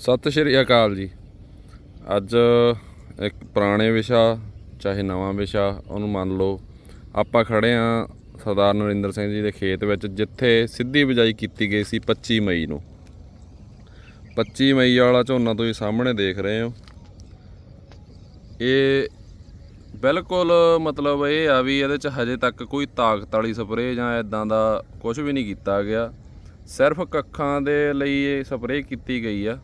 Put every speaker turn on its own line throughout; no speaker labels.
ਸਤਿ ਸ਼੍ਰੀ ਅਕਾਲ ਜੀ। ਅੱਜ ਇੱਕ ਪੁਰਾਣੇ ਵਿਸ਼ਾ ਚਾਹੇ ਨਵਾਂ ਵਿਸ਼ਾ ਉਹਨੂੰ ਮੰਨ ਲਓ। ਆਪਾਂ ਖੜੇ ਆ ਸਰਦਾਰ ਨਰਿੰਦਰ ਸਿੰਘ ਜੀ ਦੇ ਖੇਤ ਵਿੱਚ, ਜਿੱਥੇ ਸਿੱਧੀ ਬਿਜਾਈ ਕੀਤੀ ਗਈ ਸੀ 25 ਮਈ ਨੂੰ। 25 ਮਈ ਵਾਲਾ ਝੋਨਾ ਤੁਸੀਂ ਸਾਹਮਣੇ ਦੇਖ ਰਹੇ ਹੋ। ਇਹ ਬਿਲਕੁਲ ਮਤਲਬ ਇਹ ਆ ਵੀ ਇਹਦੇ ਚ ਹਜੇ ਤੱਕ ਕੋਈ ਤਾਕਤ ਵਾਲੀ ਸਪਰੇਅ ਜਾਂ ਇਦਾਂ ਦਾ ਕੁਝ ਵੀ ਨਹੀਂ ਕੀਤਾ ਗਿਆ। ਸਿਰਫ ਕੱਖਾਂ ਦੇ ਲਈ ਇਹ ਸਪਰੇਅ ਕੀਤੀ ਗਈ ਆ।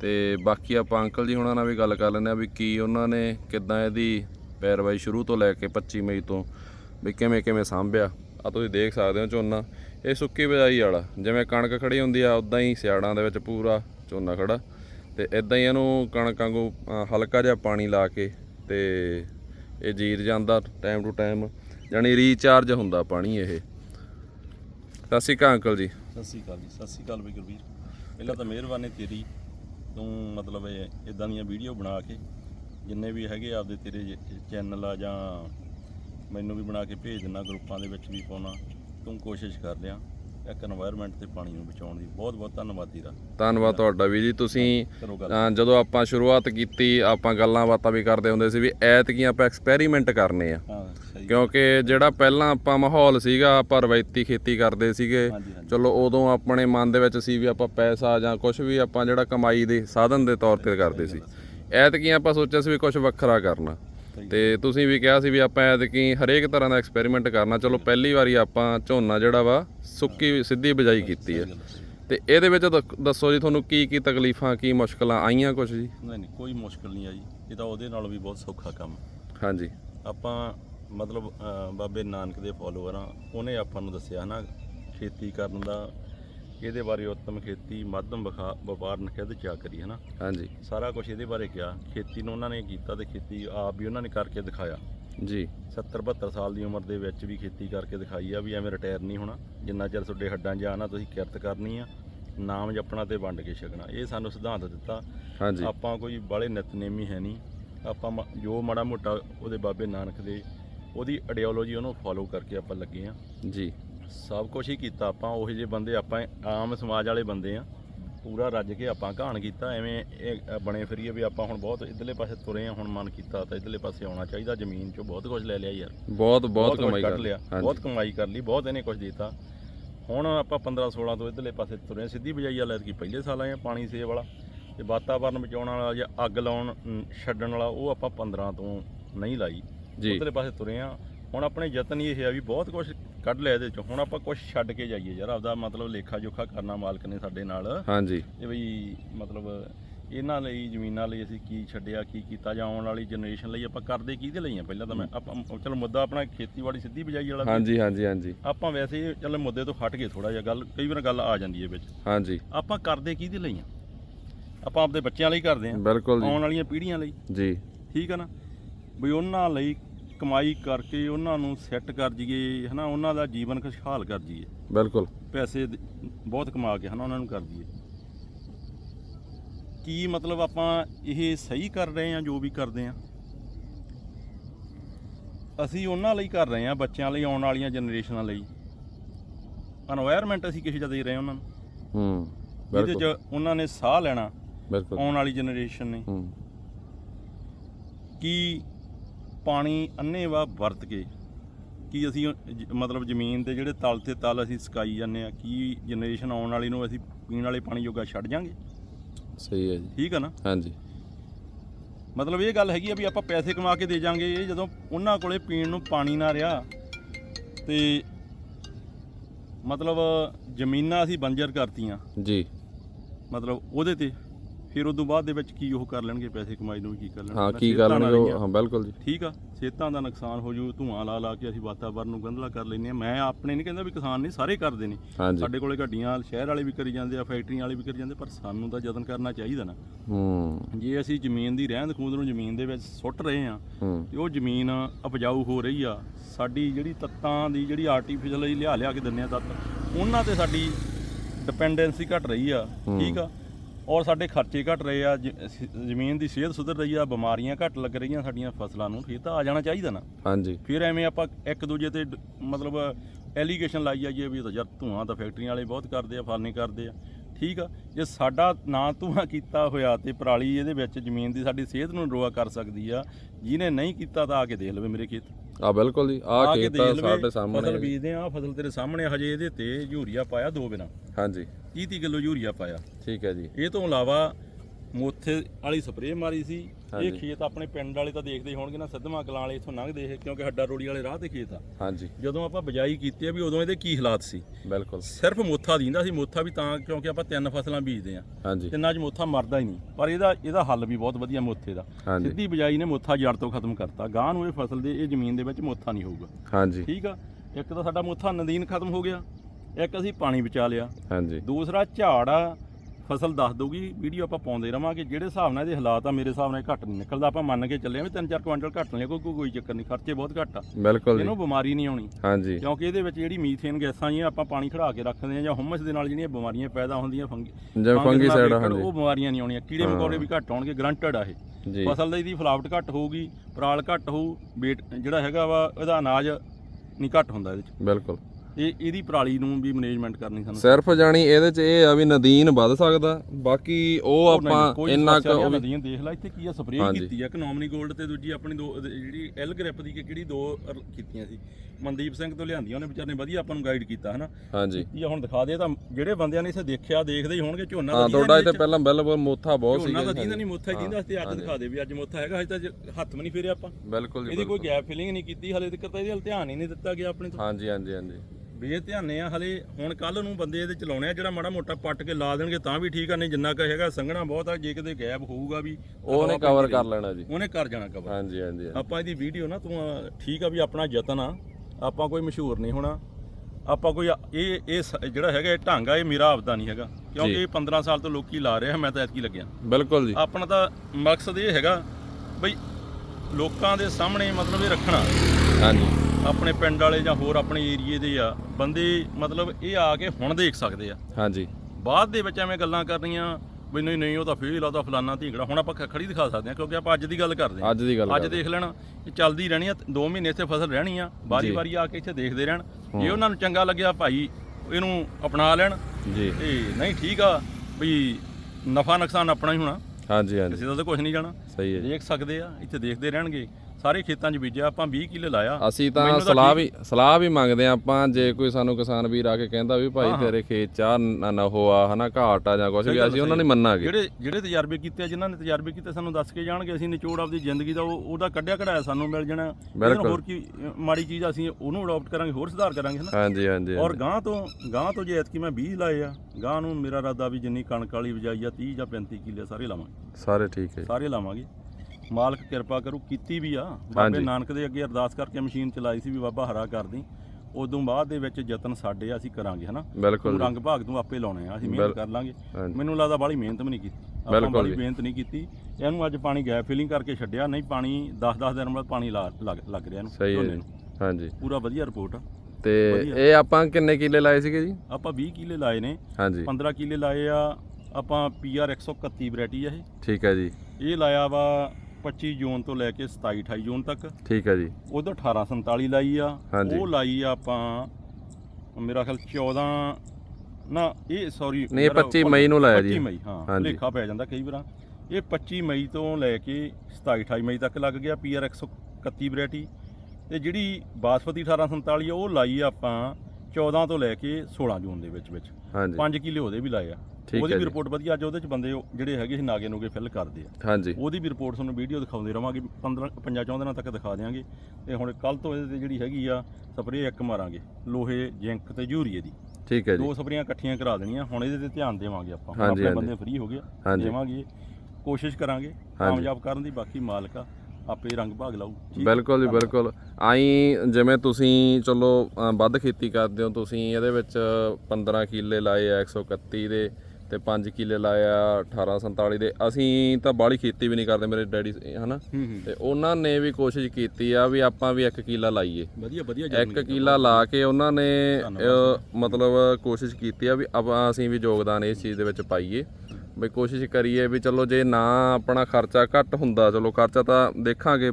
ਤੇ ਬਾਕੀ ਆਪਾਂ ਅੰਕਲ ਜੀ ਹੁਣਾਂ ਨਾਲ ਵੀ ਗੱਲ ਕਰ ਲੈਂਦੇ ਆ ਵੀ ਕੀ ਉਹਨਾਂ ਨੇ ਕਿੱਦਾਂ ਇਹਦੀ ਪੈਰਵਾਈ ਸ਼ੁਰੂ ਤੋਂ ਲੈ ਕੇ 25 ਮਈ ਤੋਂ ਵੀ ਕਿਵੇਂ ਕਿਵੇਂ ਸਾਂਭਿਆ। ਆ ਤੁਸੀਂ ਦੇਖ ਸਕਦੇ ਹੋ ਝੋਨਾ। ਇਹ ਸੁੱਕੀ ਬਿਜਾਈ ਵਾਲਾ, ਜਿਵੇਂ ਕਣਕ ਖੜੀ ਹੁੰਦੀ ਆ ਉਦਾਂ ਹੀ ਸਿਆੜਾਂ ਦੇ ਵਿੱਚ ਪੂਰਾ ਝੋਨਾ ਖੜਾ ਤੇ ਇਦਾਂ ਹੀ ਇਹਨੂੰ ਕਣਕਾਂ ਨੂੰ ਹਲਕਾ ਜਿਹਾ ਪਾਣੀ ਲਾ ਕੇ ਤੇ ਇਹ ਜੀਰ ਜਾਂਦਾ ਟਾਈਮ ਟੂ ਟਾਈਮ ਯਾਨੀ ਰੀਚਾਰਜ ਹੁੰਦਾ ਪਾਣੀ ਇਹ। ਸਤਿ ਸ਼੍ਰੀ ਅਕਾਲ ਅੰਕਲ ਜੀ।
ਸਤਿ ਸ਼੍ਰੀ ਅਕਾਲ ਜੀ, ਸਤਿ ਸ਼੍ਰੀ ਅਕਾਲ ਵੀ ਗੁਰਵੀਰ। ਪਹਿਲਾਂ ਤਾਂ ਮਿਹਰਬਾਨੀ ਤੇਰੀ। ਤੂੰ ਮਤਲਬ ਇਹ ਇਦਾਂ ਦੀਆਂ ਵੀਡੀਓ ਬਣਾ ਕੇ ਜਿੰਨੇ ਵੀ ਹੈਗੇ ਆਪਦੇ ਤੇਰੇ ਚੈਨਲ ਆ ਜਾਂ ਮੈਨੂੰ ਵੀ ਬਣਾ ਕੇ ਭੇਜ ਦਿੰਦਾ ਗਰੁੱਪਾਂ ਦੇ ਵਿੱਚ ਵੀ ਪਾਉਣਾ, ਤੂੰ ਕੋਸ਼ਿਸ਼ ਕਰ ਲਿਆ। ਇੱਕ এনवायरमेंट ਤੇ ਪਾਣੀ ਨੂੰ ਬਚਾਉਣ ਦੀ ਬਹੁਤ ਬਹੁਤ ਧੰਨਵਾਦ ਦਾ।
ਧੰਨਵਾਦ ਤੁਹਾਡਾ ਵੀ ਜੀ। ਤੁਸੀਂ ਜਦੋਂ ਆਪਾਂ ਸ਼ੁਰੂਆਤ ਕੀਤੀ ਆਪਾਂ ਗੱਲਾਂ ਬਾਤਾਂ ਵੀ ਕਰਦੇ ਹੁੰਦੇ ਸੀ ਵੀ ਐਤਕੀ ਆਪਾਂ ਐਕਸਪੈਰੀਮੈਂਟ ਕਰਨੇ ਆ। ਕਿਉਂਕਿ ਜਿਹੜਾ ਪਹਿਲਾਂ ਆਪਾਂ ਮਾਹੌਲ ਸੀਗਾ ਆਪਾਂ ਰਵਾਇਤੀ ਖੇਤੀ ਕਰਦੇ ਸੀਗੇ। ਚਲੋ ਉਦੋਂ ਆਪਣੇ ਮਨ ਦੇ ਵਿੱਚ ਸੀ ਵੀ ਆਪਾਂ ਪੈਸਾ ਜਾਂ ਕੁਝ ਵੀ ਆਪਾਂ ਜਿਹੜਾ ਕਮਾਈ ਦੇ ਸਾਧਨ ਦੇ ਤੌਰ ਤੇ ਕਰਦੇ ਸੀ। ਐਤਕੀ ਆਪਾਂ ਸੋਚਿਆ ਸੀ ਵੀ ਕੁਝ ਵੱਖਰਾ ਕਰਨਾ। ਤੇ ਤੁਸੀਂ ਵੀ ਕਿਹਾ ਸੀ ਵੀ ਆਪਾਂ ਐਤਕੀ ਹਰੇਕ ਤਰ੍ਹਾਂ ਦਾ ਐਕਸਪੈਰੀਮੈਂਟ ਕਰਨਾ। ਚਲੋ ਪਹਿਲੀ ਵਾਰੀ ਆਪਾਂ ਝੋਨਾ ਜਿਹੜਾ ਵਾ ਸੁੱਕੀ ਸਿੱਧੀ ਬਿਜਾਈ ਕੀਤੀ ਹੈ। ਤੇ ਇਹਦੇ ਵਿੱਚ ਦੱਸੋ ਜੀ ਤੁਹਾਨੂੰ ਕੀ ਕੀ ਤਕਲੀਫਾਂ ਕੀ ਮੁਸ਼ਕਲਾਂ ਆਈਆਂ ਕੁਝ ਜੀ?
ਨਹੀਂ ਨਹੀਂ ਕੋਈ ਮੁਸ਼ਕਲ ਨਹੀਂ ਆਈ ਇਹ ਤਾਂ ਉਹਦੇ ਨਾਲੋਂ ਵੀ ਬਹੁਤ ਸੌਖਾ ਕੰਮ
ਹਾਂਜੀ।
ਆਪਾਂ ਮਤਲਬ ਬਾਬੇ ਨਾਨਕ ਦੇ ਫਾਲੋਅਰ ਆ। ਉਹਨੇ ਆਪਾਂ ਨੂੰ ਦੱਸਿਆ ਨਾ ਖੇਤੀ ਕਰਨ ਦਾ ਇਹਦੇ ਬਾਰੇ ਉੱਤਮ ਖੇਤੀ ਮੱਧਮ ਵਪਾਰ ਨਖਿੱਧ ਚਾ ਕਰੀ ਹਨਾ?
ਹਾਂਜੀ।
ਸਾਰਾ ਕੁਝ ਇਹਦੇ ਬਾਰੇ ਕਿਹਾ। ਖੇਤੀ ਨੂੰ ਉਹਨਾਂ ਨੇ ਕੀਤਾ ਤੇ ਖੇਤੀ ਆਪ ਵੀ ਉਹਨਾਂ ਨੇ ਕਰਕੇ ਦਿਖਾਇਆ।
ਜੀ।
70 72 ਸਾਲ ਦੀ ਉਮਰ ਦੇ ਵਿੱਚ ਵੀ ਖੇਤੀ ਕਰਕੇ ਦਿਖਾਈ ਆ ਵੀ ਐਵੇਂ ਰਿਟਾਇਰ ਨਹੀਂ ਹੋਣਾ। ਜਿੰਨਾ ਚਿਰ ਤੁਹਾਡੇ ਹੱਡਾਂ 'ਚ ਆਣਾ ਤੁਸੀਂ ਕਿਰਤ ਕਰਨੀ ਆ ਨਾਮ ਜਪਣਾ ਤੇ ਵੰਡ ਕੇ ਛਕਣਾ। ਇਹ ਸਾਨੂੰ ਸਿਧਾਂਤ ਦਿੱਤਾ।
ਹਾਂਜੀ।
ਆਪਾਂ ਕੋਈ ਬਾਲੇ ਨਿਤਨੇਮੀ ਹੈ ਨਹੀਂ। ਆਪਾਂ ਜੋ ਮਾੜਾ ਮੋਟਾ ਉਹਦੇ ਬਾਬੇ ਨਾਨਕ ਦੇ ਉਹਦੀ ਆਈਡੀਓਲੋਜੀ ਉਹਨੂੰ ਫੋਲੋ ਕਰਕੇ ਆਪਾਂ ਲੱਗੇ ਆ।
ਜੀ।
ਸਭ ਕੁਝ ਹੀ ਕੀਤਾ ਆਪਾਂ ਉਹੋ ਜਿਹੇ ਬੰਦੇ ਆਪਾਂ ਆਮ ਸਮਾਜ ਵਾਲੇ ਬੰਦੇ ਆ। ਪੂਰਾ ਰੱਜ ਕੇ ਆਪਾਂ ਘਾਣ ਕੀਤਾ ਐਵੇਂ ਇਹ ਬਣੇ ਫਿਰੀਏ ਵੀ ਆਪਾਂ ਹੁਣ ਬਹੁਤ ਇਧਰਲੇ ਪਾਸੇ ਤੁਰੇ ਆ ਹੁਣ ਮਨ ਕੀਤਾ ਤਾਂ ਇਧਰਲੇ ਪਾਸੇ ਆਉਣਾ ਚਾਹੀਦਾ ਜ਼ਮੀਨ 'ਚੋਂ ਬਹੁਤ ਕੁਝ ਲੈ ਲਿਆ ਯਾਰ।
ਬਹੁਤ ਬਹੁਤ ਕਮਾਈ ਕਰ
ਲਿਆ ਬਹੁਤ ਕਮਾਈ ਕਰ ਲਈ ਬਹੁਤ ਇਹਨੇ ਕੁਝ ਦਿੱਤਾ। ਹੁਣ ਆਪਾਂ 15 16 ਤੋਂ ਇਧਰਲੇ ਪਾਸੇ ਤੁਰੇ। ਸਿੱਧੀ ਬਜਾਈ ਵਾਲਾ ਕੀ ਪਹਿਲੇ ਸਾਲ ਆਏ ਆ ਪਾਣੀ ਸੇਵ ਵਾਲਾ। ਤੇ ਵਾਤਾਵਰਨ ਬਚਾਉਣ ਵਾਲਾ ਜਾਂ ਅੱਗ ਲਾਉਣ ਛੱਡਣ ਵਾਲਾ ਉਹ ਆਪਾਂ 15 ਤੋਂ ਨਹੀਂ ਲਾਈ।
ਜੀ।
ਉਧਰਲੇ ਪਾਸੇ ਤੁਰੇ ਆ ਹੁਣ ਆਪਣੇ ਯਤਨ ਹੀ ਇਹ ਆ ਵੀ ਬਹੁਤ ਕੁਝ ਕੱਢ ਲਿਆ ਇਹਦੇ ਚੋਂ। ਹੁਣ ਆਪਾਂ ਕੁਝ ਛੱਡ ਕੇ ਜਾਈਏ ਯਾਰ ਆਪਦਾ ਮਤਲਬ ਲੇਖਾ ਜੋਖਾ ਕਰਨਾ ਮਾਲਕ ਨੇ ਸਾਡੇ ਨਾਲ।
ਹਾਂਜੀ।
ਇਹ ਬਈ ਮਤਲਬ ਇਹਨਾਂ ਲਈ ਜ਼ਮੀਨਾਂ ਲਈ ਅਸੀਂ ਕੀ ਛੱਡਿਆ ਕੀ ਕੀਤਾ ਜਾਂ ਆਉਣ ਵਾਲੀ ਜਨਰੇਸ਼ਨ ਲਈ ਆਪਾਂ ਕਰਦੇ ਕਿਹਦੇ ਲਈ ਆ? ਪਹਿਲਾਂ ਤਾਂ ਮੈਂ ਆਪਾਂ ਚਲੋ ਮੁੱਦਾ ਆਪਣਾ ਖੇਤੀਬਾੜੀ ਸਿੱਧੀ ਬਿਜਾਈ ਵਾਲਾ
ਹਾਂਜੀ ਹਾਂਜੀ ਹਾਂਜੀ।
ਆਪਾਂ ਵੈਸੇ ਹੀ ਚੱਲ ਮੁੱਦੇ ਤੋਂ ਹਟ ਗਏ ਥੋੜਾ ਜਿਹਾ ਗੱਲ ਕਈ ਵਾਰ ਗੱਲ ਆ ਜਾਂਦੀ ਹੈ ਵਿੱਚ।
ਹਾਂਜੀ।
ਆਪਾਂ ਕਰਦੇ ਕਿਹਦੇ ਲਈ ਆ? ਆਪਾਂ ਆਪਦੇ ਬੱਚਿਆਂ ਲਈ ਕਰਦੇ ਆ।
ਬਿਲਕੁਲ ਜੀ।
ਆਉਣ ਵਾਲੀਆਂ ਪੀੜ੍ਹੀਆਂ ਲਈ।
ਜੀ।
ਠੀਕ ਹੈ ਨਾ? ਵੀ ਉਹਨਾਂ ਲਈ ਕਮਾਈ ਕਰਕੇ ਉਹਨਾਂ ਨੂੰ ਸੈੱਟ ਕਰ ਜੀਏ ਹਨਾ ਉਹਨਾਂ ਦਾ ਜੀਵਨ ਖੁਸ਼ਹਾਲ ਕਰ ਜੀਏ
ਬਿਲਕੁਲ।
ਪੈਸੇ ਬਹੁਤ ਕਮਾ ਕੇ ਹਨਾ ਉਹਨਾਂ ਨੂੰ ਕਰ ਦਈਏ ਕੀ ਮਤਲਬ ਆਪਾਂ ਇਹ ਸਹੀ ਕਰ ਰਹੇ ਆ ਜੋ ਵੀ ਕਰਦੇ ਆ ਅਸੀਂ ਉਹਨਾਂ ਲਈ ਕਰ ਰਹੇ ਆ ਬੱਚਿਆਂ ਲਈ ਆਉਣ ਵਾਲੀਆਂ ਜਨਰੇਸ਼ਨਾਂ ਲਈ। এনवायरमेंट ਅਸੀਂ ਕਿਸੇ ਦਾ ਦੇ ਰਹੇ ਉਹਨਾਂ ਨੂੰ।
ਹੂੰ
ਜਿਹਦੇ ਚ ਉਹਨਾਂ ਨੇ ਸਾਹ ਲੈਣਾ
ਬਿਲਕੁਲ।
ਆਉਣ ਵਾਲੀ ਜਨਰੇਸ਼ਨ ਨੇ।
ਹੂੰ।
ਕੀ ਪਾਣੀ ਅੰਨੇਵਾ ਵਰਤ ਕੇ ਕੀ ਅਸੀਂ ਮਤਲਬ ਜ਼ਮੀਨ ਦੇ ਜਿਹੜੇ ਤਲ ਤੇ ਤਲ ਅਸੀਂ ਸਕਾਈ ਜਾਂਦੇ ਆ ਕੀ ਜਨਰੇਸ਼ਨ ਆਉਣ ਵਾਲੀ ਨੂੰ ਅਸੀਂ ਪੀਣ ਵਾਲੇ ਪਾਣੀ ਜੋਗਾ ਛੱਡ ਜਾਾਂਗੇ?
ਸਹੀ ਹੈ ਜੀ।
ਠੀਕ ਆ ਨਾ?
ਹਾਂਜੀ।
ਮਤਲਬ ਇਹ ਗੱਲ ਹੈਗੀ ਆ ਵੀ ਆਪਾਂ ਪੈਸੇ ਕਮਾ ਕੇ ਦੇ ਜਾਾਂਗੇ ਇਹ ਜਦੋਂ ਉਹਨਾਂ ਕੋਲੇ ਪੀਣ ਨੂੰ ਪਾਣੀ ਨਾ ਰਿਹਾ ਤੇ ਮਤਲਬ ਜ਼ਮੀਨਾਂ ਅਸੀਂ ਬੰਜਰ ਕਰਤੀਆਂ।
ਜੀ।
ਮਤਲਬ ਉਹਦੇ ਤੇ ਫਿਰ ਉਦੋਂ ਬਾਅਦ ਦੇ ਵਿੱਚ ਕੀ ਉਹ ਕਰ ਲੈਣਗੇ ਪੈਸੇ ਕਮਾਈ ਨੂੰ ਵੀ ਕੀ ਕਰ ਲੈਣਗੇ?
ਹਾਂ ਕੀ ਗੱਲ
ਨਾ ਰਹੀਆਂ।
ਹਾਂ ਬਿਲਕੁਲ ਜੀ।
ਠੀਕ ਆ ਸਿਹਤਾਂ ਦਾ ਨੁਕਸਾਨ ਹੋ ਜੂ ਧੂਆਂ ਲਾ ਲਾ ਕੇ ਅਸੀਂ ਵਾਤਾਵਰਨ ਨੂੰ ਗੰਧਲਾ ਕਰ ਲੈਂਦੇ ਆ ਮੈਂ ਆਪਣੇ ਨਹੀਂ ਕਹਿੰਦਾ ਵੀ ਕਿਸਾਨ ਨਹੀਂ ਸਾਰੇ ਕਰਦੇ ਨੇ। ਸਾਡੇ ਕੋਲੇ ਗੱਡੀਆਂ ਸ਼ਹਿਰ ਵਾਲੇ ਵੀ ਕਰੀ ਜਾਂਦੇ ਆ ਫੈਕਟਰੀਆਂ ਵਾਲੇ ਵੀ ਕਰੀ ਜਾਂਦੇ ਪਰ ਸਾਨੂੰ ਤਾਂ ਯਤਨ ਕਰਨਾ ਚਾਹੀਦਾ ਨਾ।
ਹੂੰ।
ਜੇ ਅਸੀਂ ਜ਼ਮੀਨ ਦੀ ਰਹਿੰਦ ਖੂੰਦ ਨੂੰ ਜ਼ਮੀਨ ਦੇ ਵਿੱਚ ਸੁੱਟ ਰਹੇ ਆ ਤੇ ਉਹ ਜ਼ਮੀਨ ਉਪਜਾਊ ਹੋ ਰਹੀ ਆ ਸਾਡੀ ਜਿਹੜੀ ਤੱਤਾਂ ਦੀ ਜਿਹੜੀ ਆਰਟੀਫੀਸ਼ੀਅਲ ਲਿਆ ਲਿਆ ਕੇ ਦਿੰਨੇ ਆ ਤੱਤ ਉਹਨਾਂ ਤੇ ਸਾਡੀ ਡਿਪੈਂਡੈਂਸੀ ਘਟ ਰਹੀ ਆ ਠੀਕ ਆ? ਔਰ ਸਾਡੇ ਖਰਚੇ ਘਟ ਰਹੇ ਆ ਜ- ਸ- ਜ਼ਮੀਨ ਦੀ ਸਿਹਤ ਸੁਧਰ ਰਹੀ ਆ ਬਿਮਾਰੀਆਂ ਘਟ ਲੱਗ ਰਹੀਆਂ ਸਾਡੀਆਂ ਫਸਲਾਂ ਨੂੰ ਫਿਰ ਤਾਂ ਆ ਜਾਣਾ ਚਾਹੀਦਾ ਨਾ।
ਹਾਂਜੀ।
ਫਿਰ ਐਵੇਂ ਆਪਾਂ ਇੱਕ ਦੂਜੇ ਤੇ ਡ- ਮਤਲਬ ਐਲੀਗੇਸ਼ਨ ਲਾਈ ਜਾਈਏ ਵੀ ਇਹ ਤਾਂ ਯਾਰ ਧੂਆਂ ਤਾਂ ਫੈਕਟਰੀਆਂ ਵਾਲੇ ਬਹੁਤ ਕਰਦੇ ਆ ਫਾਲਨੇ ਕਰਦੇ ਆ ਠੀਕ ਆ। ਜੇ ਸਾਡਾ ਨਾ ਧੂਆਂ ਕੀਤਾ ਹੋਇਆ ਤੇ ਪਰਾਲੀ ਇਹਦੇ ਵਿੱਚ ਜ਼ਮੀਨ ਦੀ ਸਾਡੀ ਸਿਹਤ ਨੂੰ ਨਰੋਆ ਕਰ ਸਕਦੀ ਆ ਜਿਹਨੇ ਨਹੀਂ ਕੀਤਾ ਤਾਂ ਆ ਕੇ ਦੇਖ ਲਵੇ ਮੇਰੇ ਖੇਤ।
ਆ ਬਿਲਕੁਲ ਜੀ ਆ
ਕੇ ਦੇਖ ਲਵੇ
ਸਾਡੇ ਸਾਹਮਣੇ
ਫਸਲ ਬੀਜਦੇ ਆ ਫਸਲ ਤੇਰੇ ਸਾਹਮਣੇ ਹਜੇ ਇਹਦੇ ਤੇ ਯੂਰੀਆ ਪਾਇਆ ਦੋ ਬਿਨਾ।
ਹਾਂਜੀ।
30 30 ਕਿਲੋ ਯੂਰੀਆ ਪਾਇਆ।
ਠੀਕ ਹੈ ਜੀ।
ਇਹ ਤੋਂ ਇਲਾਵਾ ਮੋਥੇ ਵਾਲੀ ਸਪਰੇਅ ਮਾਰੀ ਸੀ। ਇਹ
ਹਾਂਜੀ।
ਖੇਤ ਆਪਣੇ ਪਿੰਡ ਵਾਲੇ ਤਾਂ ਦੇਖਦੇ ਹੀ ਹੋਣਗੇ ਨਾ ਸੱਧਵਾਂ ਕਲਾਂ ਵਾਲੇ ਇਥੋਂ ਲੰਘਦੇ ਇਹ ਕਿਉਂਕਿ ਹੱਡਾ ਰੋੜੀ ਵਾਲੇ ਰਾਹ ਤੇ ਖੇਤ ਆ।
ਹਾਂਜੀ।
ਜਦੋਂ ਆਪਾਂ ਬਜਾਈ ਕੀਤੀ ਆ ਵੀ ਉਦੋਂ ਇਹਦੇ ਕੀ ਹਾਲਾਤ ਸੀ?
ਬਿਲਕੁਲ।
ਸਿਰਫ ਮੋਥਾ ਦਿੰਦਾ ਸੀ ਮੋਥਾ ਵੀ ਤਾਂ ਕਿਉਂਕਿ ਆਪਾਂ ਤਿੰਨ ਫਸਲਾਂ ਬੀਜਦੇ ਆ।
ਹਾਂਜੀ।
ਤਿੰਨਾਂ 'ਚ ਮੋਥਾ ਮਰਦਾ ਹੀ ਨਹੀਂ। ਪਰ ਇਹਦਾ ਇਹਦਾ ਹੱਲ ਵੀ ਬਹੁਤ ਵਧੀਆ ਮੋਥੇ ਦਾ।
ਹਾਂਜੀ।
ਸਿੱਧੀ ਬਜਾਈ ਨੇ ਮੋਥਾ ਜੜ ਤੋਂ ਖਤਮ ਕਰਤਾ। ਗਾਂ ਨੂੰ ਇਹ ਫਸਲ ਦੇ ਇਹ ਜ਼ਮੀਨ ਦੇ ਵਿੱਚ ਮੋਥਾ ਨਹੀਂ ਹੋਊਗਾ।
ਹਾਂਜੀ।
ਠੀਕ ਆ? ਇੱਕ ਤਾਂ ਸਾਡਾ ਮੋਥਾ ਨਦੀਨ ਖਤਮ ਹੋ ਗਿਆ। ਇੱਕ ਅਸੀਂ ਪਾਣੀ ਬਚਾ ਲਿਆ।
ਹਾਂਜੀ।
ਦੂਸਰਾ ਝਾੜ ਆ। ਫਸਲ ਦੱਸ ਦਊਗੀ ਵੀਡੀਓ ਆਪਾਂ ਪਾਉਂਦੇ ਰਵਾਂਗੇ। ਜਿਹੜੇ ਹਿਸਾਬ ਨਾਲ ਇਹਦੇ ਹਾਲਾਤ ਆ ਮੇਰੇ ਹਿਸਾਬ ਨਾਲ ਇਹ ਘੱਟ ਨਹੀਂ ਨਿਕਲਦਾ। ਆਪਾਂ ਮੰਨ ਕੇ ਚੱਲੇ ਆ ਵੀ 3-4 ਕੁਇੰਟਲ ਘੱਟ ਨਹੀਂ ਕੋਈ ਕੋਈ- ਚੱਕਰ ਨਹੀਂ ਖਰਚੇ ਬਹੁਤ ਘੱਟ ਆ।
ਬਿਲਕੁਲ ਜੀ।
ਇਹਨੂੰ ਬਿਮਾਰੀ ਨਹੀਂ ਆਉਣੀ।
ਹਾਂਜੀ।
ਕਿਉਂਕਿ ਇਹਦੇ ਵਿੱਚ ਜਿਹੜੀ ਮੀਥੇਨ ਗੈਸਾਂ ਜੀਆਂ ਆਪਾਂ ਪਾਣੀ ਖੜਾ ਕੇ ਰੱਖਦੇ ਆ ਜਾਂ ਹੁਮਸ ਦੇ ਨਾਲ ਜਿਹੜੀਆਂ ਬਿਮਾਰੀਆਂ ਪੈਦਾ ਹੁੰਦੀਆਂ ਫੰਗੀ
ਜਿਵੇਂ ਫੰਗੀ ਸਾਈਡ
ਉਹ
ਹਾਂਜੀ
ਬਿਮਾਰੀਆਂ ਨਹੀਂ ਆਉਣੀਆਂ। ਕੀੜੇ ਮਕੌੜੇ ਵੀ ਘੱਟ ਆਉਣਗੇ ਗਰੰਟਡ ਆ ਇਹ।
ਜੀ।
ਫਸਲ ਦੀ ਇਹਦੀ ਫਲਾਵਟ ਘੱਟ ਹੋਊਗੀ ਪਰਾਲ ਘੱਟ ਹੋਊ ਵੇਟ ਜਿਹੜਾ ਹੈਗਾ ਵਾ ਇਹਦਾ ਅਨਾਜ ਨਹੀਂ ਘੱਟ ਹੁੰਦਾ ਇਹਦੇ ਚ।
ਬਿਲਕੁਲ।
ਇਹ ਇਹਦੀ ਪਰਾਲੀ ਨੂੰ ਵੀ ਮੈਨੇਜਮੈਂਟ ਕਰਨੀ ਸਾਨੂੰ।
ਸਿਰਫ ਜਾਣੀ ਇਹਦੇ ਚ ਇਹ ਆ ਵੀ ਨਦੀਨ ਵੱਧ ਸਕਦਾ ਬਾਕੀ ਉਹ ਆਪਾਂ ਇੰਨਾ ਕੁ
ਨਦੀਆਂ ਦੇਖ ਲੈ ਇੱਥੇ ਕੀ ਆ ਸਪਰੇਅ। ਕੀਤੀ ਆ ਇਕਨੋਮਨੀ 골ਡ ਤੇ ਦੂਜੀ ਆਪਣੀ ਦੋ ਜਿਹੜੀ ਐਲ ਗ੍ਰਿਪ ਦੀ ਕਿ ਕਿਹੜੀ ਦੋ ਕੀਤੀਆਂ ਸੀ। ਮਨਦੀਪ ਸਿੰਘ ਤੋਂ ਲਿਆਂਦੀਆਂ ਉਹਨੇ ਵਿਚਾਰ ਨੇ ਵਧੀਆ ਆਪਾਂ ਨੂੰ ਗਾਈਡ ਕੀਤਾ ਹਨਾ।
ਹਾਂਜੀ।
ਆ ਹੁਣ ਦਿਖਾ ਦੇ ਤਾਂ ਜਿਹੜੇ ਬੰਦਿਆਂ ਨੇ ਇਸੇ ਦੇਖਿਆ ਦੇਖਦੇ ਹੀ ਹੋਣਗੇ ਝੋਨਾ
ਹਾਂ
ਤਾਂ
ਤੁਹਾਡਾ ਇੱਥੇ ਪਹਿਲਾਂ ਬਿਲਕੁਲ ਮੋਥਾ ਬਹੁਤ
ਝੋਨਾ ਤਾਂ
ਸੀਗਾ
ਜਿੰਦਾ ਨਹੀਂ ਮੋਥਾ ਜਿੰਦਾ ਤੇ ਅੱਜ ਦਿਖਾ ਦੇ ਵੀ ਅੱਜ ਮੋਥਾ ਹੈਗਾ ਹਜੇ ਤਾਂ ਹੱਥ ਵੀ ਨਹੀਂ ਫੇਰਿਆ ਆਪਾਂ।
ਬਿਲਕੁਲ ਜੀ
ਇਹਦੀ ਕੋਈ ਗੈਪ ਫਿਲਿੰਗ ਨਹੀਂ ਕੀਤੀ ਹਲੇ ਤੱਕ ਤਾਂ ਇਹਦੇ ਵੱਲ ਧਿਆਨ ਹੀ ਨਹੀਂ ਦਿੱਤਾ ਗਿਆ ਆਪਣੇ ਤੋਂ।
ਹਾਂਜੀ ਹਾਂਜੀ ਹਾਂਜੀ।
ਬੇਧਿਆਨੇ ਆ ਹਲੇ ਹੁਣ ਕੱਲ ਨੂੰ ਬੰਦੇ ਇਹਦੇ ਚਲਾਉਣੇ ਆ ਜਿਹੜਾ ਮਾੜਾ ਮੋਟਾ ਪੱਟ ਕੇ ਲਾ ਦੇਣਗੇ ਤਾਂ ਵੀ ਠੀਕ ਆ ਨਹੀਂ ਜਿੰਨਾ ਕੁ ਹੈਗਾ ਸੰਘਣਾ ਬਹੁਤ ਆ ਜੇ ਕਿਤੇ ਗੈਪ ਹੋਊਗਾ ਵੀ
ਉਹਨੇ ਕਵਰ ਕਰ ਲੈਣਾ ਜੀ
ਉਹਨੇ ਕਰ ਜਾਣਾ ਕਵਰ
ਹਾਂਜੀ ਹਾਂਜੀ।
ਆਪਾਂ ਇਹਦੀ ਵੀਡੀਓ ਨਾ ਤੂੰ ਠੀਕ ਆ ਵੀ ਆਪਣਾ ਯਤਨ ਆ ਆਪਾਂ ਕੋਈ ਮਸ਼ਹੂਰ ਨਹੀਂ ਹੋਣਾ ਆਪਾਂ ਕੋਈ ਇਹ ਇਹ ਜਿਹੜਾ ਹੈਗਾ ਇਹ ਢੰਗ ਆ ਇਹ ਮੇਰਾ ਆਪਦਾ ਨਹੀਂ ਹੈਗਾ ਕਿਉਂਕਿ
ਜੀ।
ਇਹ 15 ਸਾਲ ਤੋਂ ਲੋਕੀ ਲਾ ਰਹੇ ਆ ਮੈਂ ਤਾਂ ਐਤਕੀ ਲੱਗਿਆ
ਬਿਲਕੁਲ ਜੀ
ਆਪਣਾ ਤਾਂ ਮਕਸਦ ਇਹ ਹੈਗਾ ਬਈ ਲੋਕਾਂ ਦੇ ਸਾਹਮਣੇ ਮਤਲਬ ਇਹ ਰੱਖਣਾ।
ਹਾਂਜੀ।
ਆਪਣੇ ਪਿੰਡ ਵਾਲੇ ਜਾਂ ਹੋਰ ਆਪਣੇ ਏਰੀਏ ਦੇ ਆ ਬੰਦੇ ਮਤਲਬ ਇਹ ਆ ਕੇ ਹੁਣ ਦੇਖ ਸਕਦੇ ਆ।
ਹਾਂਜੀ।
ਬਾਅਦ ਦੇ ਵਿੱਚ ਐਵੇਂ ਗੱਲਾਂ ਕਰਨੀਆਂ ਵੀ ਨਹੀਂ ਨਹੀਂ ਉਹ ਤਾਂ ਫੇਲ ਆ ਤਾਂ ਫਲਾਨਾ ਢੀਂਗੜਾ ਹੁਣ ਆਪਾਂ ਖੜੀ ਦਿਖਾ ਸਕਦੇ ਹਾਂ ਕਿਉਂਕਿ ਆਪਾਂ ਅੱਜ ਦੀ ਗੱਲ ਕਰਦੇ ਹਾਂ
ਅੱਜ ਦੀ ਗੱਲ
ਅੱਜ ਦੇਖ ਲੈਣਾ ਇਹ ਚੱਲਦੀ ਰਹਿਣੀ ਆ 2 ਮਹੀਨੇ ਇੱਥੇ ਫਸਲ ਰਹਿਣੀ ਆ ਵਾਰੀ। ਵਾਰੀ ਆ ਕੇ ਇੱਥੇ ਦੇਖਦੇ ਰਹਿਣ। ਜੇ ਉਹਨਾਂ ਨੂੰ ਚੰਗਾ ਲੱਗਿਆ ਭਾਈ ਇਹਨੂੰ ਅਪਣਾ ਲੈਣ।
ਜੀ।
ਤੇ ਨਹੀਂ ਠੀਕ ਆ ਵੀ ਨਫਾ ਨੁਕਸਾਨ ਆਪਣਾ ਹੀ ਹੋਣਾ।
ਹਾਂਜੀ ਹਾਂਜੀ।
ਕਿਸੇ ਦਾ ਤਾਂ ਕੁਝ ਨਹੀਂ ਜਾਣਾ।
ਸਹੀ ਹੈ। ਜੀ
ਦੇਖ ਸਕਦੇ ਆ ਇੱਥੇ ਦੇਖਦੇ ਰਹਿਣਗੇ। ਸਾਰੇ ਖੇਤਾਂ 'ਚ ਬੀਜਿਆ ਆਪਾਂ 20 ਕਿੱਲੇ ਲਾਇਆ।
ਅਸੀਂ
ਤਾਂ
ਸਲਾਹ ਵੀ ਸਲਾਹ ਵੀ ਮੰਗਦੇ ਆ ਆਪਾਂ ਜੇ ਕੋਈ ਸਾਨੂੰ ਕਿਸਾਨ ਵੀਰ ਆ ਕੇ ਕਹਿੰਦਾ ਵੀ ਭਾਈ ਤੇਰੇ ਖੇਤ ਚ ਆ ਨ- ਨਹੋ ਆ ਹਨਾ ਘਾਟ ਆ ਜਾਂ ਕੁਝ ਵੀ ਅਸੀਂ ਉਹਨਾਂ ਨੇ ਮੰਨਾਂਗੇ।
ਜਿਹੜੇ ਜਿਹੜੇ ਤਜਰਬੇ ਕੀਤੇ ਆ ਜਿਨ੍ਹਾਂ ਨੇ ਤਜਰਬੇ ਕੀਤੇ ਸਾਨੂੰ ਦੱਸ ਕੇ ਜਾਣਗੇ ਅਸੀਂ ਨਿਚੋੜ ਆਪਦੀ ਜ਼ਿੰਦਗੀ ਦਾ ਉਹ- ਉਹਦਾ ਕੱਢਿਆ ਕਢਾਇਆ ਸਾਨੂੰ ਮਿਲ ਜਾਣਾ। ਇਹਦੇ ਨਾਲ
ਬਿਲਕੁਲ।
ਹੋਰ ਕੀ ਅ, ਮਾੜੀ ਚੀਜ਼ ਆ, ਅਸੀਂ ਉਹਨੂੰ ਅਡਾਪਟ ਕਰਾਂਗੇ ਹੋਰ ਸੁਧਾਰ ਕਰਾਂਗੇ ਹਨਾ।
ਹਾਂਜੀ ਹਾਂਜੀ
ਔਰ ਗਾਂ ਤੋਂ ਗਾਂ ਤੋਂ ਜੇ ਐਤਕੀ ਮੈਂ 20 ਲਾਏ ਆ ਗਾਂ ਨੂੰ ਮੇਰਾ ਇਰਾਦਾ ਵੀ ਜਿੰਨੀ ਕਣਕ ਵਾਲੀ ਬਜਾਈ ਆ 30 ਜਾਂ 35 ਕਿੱਲੇ ਸਾਰੇ ਲਾਵਾਂਗੇ।
ਸਾਰੇ ਠੀਕ ਹੈ ਜੀ।
ਸਾਰੇ ਲਾਵਾਂਗੇ ਮਾਲਕ ਕਿਰਪਾ ਕਰੂ ਕੀਤੀ ਵੀ ਆ ਬਾਬੇ
ਹਾਂਜੀ।
ਨਾਨਕ ਦੇ ਅੱਗੇ ਅਰਦਾਸ ਕਰਕੇ ਮਸ਼ੀਨ ਚਲਾਈ ਸੀ ਵੀ ਬਾਬਾ ਹਰਾ ਕਰਦੀ ਉਦੋਂ ਬਾਅਦ ਦੇ ਵਿੱਚ ਯਤਨ ਸਾਡੇ ਆ, ਅਸੀਂ ਕਰਾਂਗੇ ਹਨਾ
ਬਿਲਕੁਲ
ਤੂੰ
ਜੀ।
ਰੰਗ ਭਾਗ ਤੂੰ ਆਪੇ ਲਾਉਣੇ ਆ ਅਸੀਂ ਮਿਹਨਤ
ਬਿਲ-
ਕਰ ਲਾਂਗੇ
ਹਾਂਜੀ
ਮੈਨੂੰ ਲੱਗਦਾ ਬਾਹਲੀ ਮਿਹਨਤ ਵੀ ਨਹੀਂ ਕੀਤੀ ਆਪਾਂ
ਬਿਲਕੁਲ
ਬਾਹਲੀ
ਜੀ।
ਮਿਹਨਤ ਨਹੀਂ ਕੀਤੀ ਇਹਨੂੰ ਅੱਜ ਪਾਣੀ ਗੈਪ ਫਿਲਿੰਗ ਕਰਕੇ ਛੱਡਿਆ ਨਹੀਂ ਪਾਣੀ 10-10 ਦਿਨ ਬਾਅਦ ਪਾਣੀ ਲਾ- ਲੱਗ ਲੱਗ ਰਿਹਾ ਇਹਨੂੰ
ਸਹੀ ਹੈ
ਝੋਨੇ
ਜੀ।
ਨੂੰ।
ਹਾਂਜੀ
ਪੂਰਾ ਵਧੀਆ ਰਿਪੋਰਟ ਆ
ਤੇ
ਵਧੀਆ।
ਇਹ ਆਪਾਂ ਕਿੰਨੇ ਕਿੱਲੇ ਲਾਏ ਸੀਗੇ ਜੀ
ਆਪਾਂ 20 ਕਿੱਲੇ ਲਾਏ ਨੇ
ਹਾਂਜੀ
15 ਕਿੱਲੇ ਲਾਏ ਆ ਆਪਾਂ ਪੀਆਰ 131 ਵੈਰਾਈਟੀ ਆ ਇਹ।
ਠੀਕ ਹੈ ਜੀ।
ਇਹ ਲਾਇਆ ਵਾ 25 ਜੂਨ ਤੋਂ ਲੈ ਕੇ 27 28 ਜੂਨ ਤੱਕ।
ਠੀਕ ਹੈ ਜੀ।
ਉਧਰ 1847 ਲਾਈ ਆ।
ਹਾਂਜੀ।
ਉਹ ਲਾਈ ਆ ਆਪਾਂ ਮੇਰਾ ਖਿਆਲ 14 ਨਾ ਇਹ ਸੌਰੀ
ਨਹੀਂ, ਇਹ 25 ਮਈ ਨੂੰ ਲਾਇਆ ਜੀ।
25 ਮਈ ਹਾਂ
ਹਾਂਜੀ।
ਲੇਖਾ ਪੈ ਜਾਂਦਾ ਕਈ ਵਾਰਾਂ। ਇਹ 25 ਮਈ ਤੋਂ ਲੈ ਕੇ 27 28 ਮਈ ਤੱਕ ਲੱਗ ਗਿਆ ਪੀਆਰ 131 ਵੈਰਾਈਟੀ। ਤੇ ਜਿਹੜੀ ਬਾਸਪਤੀ 1847 ਆ ਉਹ ਲਾਈ ਆ ਆਪਾਂ 14 ਤੋਂ ਲੈ ਕੇ 16 ਜੂਨ ਦੇ ਵਿੱਚ ਵਿੱਚ।
ਹਾਂਜੀ।
5 ਕਿੱਲੇ ਉਹਦੇ ਵੀ ਲਾਏ ਆ।
ਠੀਕ
ਉਹਦੀ
ਹੈ
ਵੀ
ਜੀ।
ਰਿਪੋਰਟ ਵਧੀਆ ਅੱਜ ਉਹਦੇ ਚ ਬੰਦੇ ਉਹ ਜਿਹੜੇ ਹੈਗੇ ਸੀ ਨਾਗੇ ਨੂਗੇ ਫਿਲ ਕਰਦੇ ਆ।
ਹਾਂਜੀ।
ਉਹਦੀ ਵੀ ਰਿਪੋਰਟ ਤੁਹਾਨੂੰ ਵੀਡੀਓ ਦਿਖਾਉਂਦੇ ਰਵਾਂਗੇ 15 ਪੰਜਾਂ ਚੌਂ ਦਿਨਾਂ ਤੱਕ ਦਿਖਾ ਦਿਆਂਗੇ। ਤੇ ਹੁਣ ਕੱਲ ਤੋਂ ਇਹਦੇ ਤੇ ਜਿਹੜੀ ਹੈਗੀ ਆ ਸਪਰੇਅ ਇੱਕ ਮਾਰਾਂਗੇ ਲੋਹੇ ਜਿੰਕ ਤੇ ਯੂਰੀਏ ਦੀ।
ਠੀਕ ਹੈ ਜੀ।
ਦੋ ਸਪਰੇਆਂ ਇਕੱਠੀਆਂ ਕਰਾ ਦੇਣੀਆਂ ਹੁਣ ਇਹਦੇ ਤੇ ਧਿਆਨ ਦੇਵਾਂਗੇ ਆਪਾਂ। ਹੁਣ
ਹਾਂਜੀ,
ਆਪਣੇ
ਹਾਂਜੀ।
ਬੰਦੇ ਫ੍ਰੀ ਹੋ ਗਏ
ਹਾਂਜੀ।
ਦੇਵਾਂਗੇ ਕੋਸ਼ਿਸ਼ ਕਰਾਂਗੇ ਕਾਮਯਾਬ ਕਰਨ ਦੀ ਬਾਕੀ ਮਾਲਕ ਆ। ਆਪੇ ਰੰਗ ਭਾਗ ਲਾਊ ਠੀਕ? ਹੈ?
ਬਿਲਕੁਲ ਜੀ ਬਿਲਕੁਲ। ਆਈ ਜਿਵੇਂ ਤੁਸੀਂ ਚਲੋ ਅ, ਵੱਧ ਖੇਤੀ ਕਰਦੇ ਹੋ ਤੁਸੀਂ ਇਹਦੇ ਵਿੱਚ 15 ਕਿੱਲੇ ਲਾਏ ਆ 131 ਦੇ ਤੇ 5 ਕਿੱਲੇ ਲਾਏ ਆ 1847 ਦੇ। ਅਸੀਂ ਤਾਂ ਬਾਹਲੀ ਖੇਤੀ ਵੀ ਨਹੀਂ ਕਰਦੇ ਮੇਰੇ ਡੈਡੀ ਹਨਾ?
ਹੂੰ ਹੂੰ।
ਤੇ ਉਹਨਾਂ ਨੇ ਵੀ ਕੋਸ਼ਿਸ਼ ਕੀਤੀ ਆ ਵੀ ਆਪਾਂ ਵੀ 1 ਕਿੱਲਾ ਲਾਈਏ।
ਵਧੀਆ ਵਧੀਆ
ਇੱਕ ਕਿੱਲਾ ਲਾ ਕੇ ਉਹਨਾਂ ਨੇ ਅ, ਮਤਲਬ ਕੋਸ਼ਿਸ਼ ਕੀਤੀ ਆ ਵੀ ਆਪਾਂ ਅਸੀਂ ਵੀ ਯੋਗਦਾਨ ਇਸ ਚੀਜ਼ ਦੇ ਵਿੱਚ ਪਾਈਏ। ਵੀ ਕੋਸ਼ਿਸ਼ ਕਰੀਏ ਵੀ ਚਲੋ ਜੇ ਨਾ ਆਪਣਾ ਖਰਚਾ ਘੱਟ ਹੁੰਦਾ ਚਲੋ ਖਰਚਾ ਤਾਂ ਦੇਖਾਂਗੇ